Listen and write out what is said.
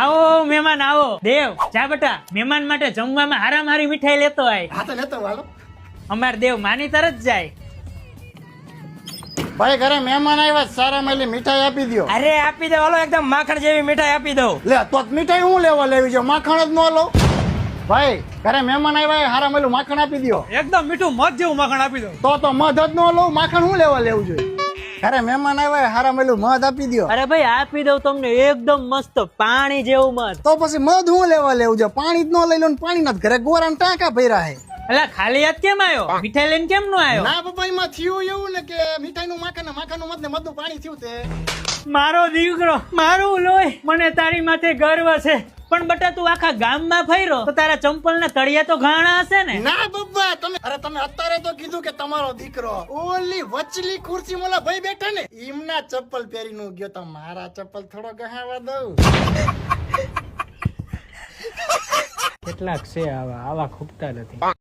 આવો મહેમાન આવો. દેવ જા બેટા. મહેમાન માટે જમવામાં હારામ હારી મીઠાઈ લેતો આય. હા તો લેતો વાલો અમાર દેવ માની તરત જાય. ભાઈ ઘરે મહેમાન આવ્યા સારા મેલી મીઠાઈ આપી દ્યો. અરે આપી દે વાલો એકદમ માખણ જેવી મીઠાઈ આપી દઉં. લે તો જ મીઠાઈ હું લેવા લેવી છે? માખણ જ ન લો. ભાઈ ઘરે મહેમાન આવ્યા હારા મેલું માખણ આપી દો એકદમ મીઠું મધ જેવું માખણ આપી દો તો તો મધ જ ન લઉં માખણ હું લેવા લેવું જોઈએ? ઘરે મહેમાન આવ્યા છે, હારા મેલું મધ આપી દ્યો. અરે ભાઈ આપી દઉં તમને એકદમ મસ્ત પાણી જેવું મધ. તો પછી મધ હું લેવા લેવું છે? પાણી જ ન લઈ લઉં ને પાણી ના ઘરે ગોરા ટાંકા ભર્યા હે. એટલે ખાલી હાથ કેમ આવ્યો? મીઠાઈ લઈને કેમ નો આવ્યો? ના પપ્પા એમાં થયું એવું ને કે મીઠાઈ નું માખણ માખણનું મધ ને મધનું પાણી થયું તે મારો દીકરો મારું લોહી. મને તારી માથે ગર્વ છે. પણ બટા તું આખા ગામમાં ફર્યો તો તારા ચંપલ ના તળિયા તો ઘાણા હશે ને? ના બબ્બા તમે અરે તમે અત્યારે તો કીધું કે તમારો દીકરો ઓલી વચલી ખુરશી મોલા ભાઈ બેઠા ને એમના ચપ્પલ પહેરીને ગયો તો મારા ચપ્પલ થોડો ગહાવા દઉં. કેટલાક છે આવા આવા ખૂટતા નથી.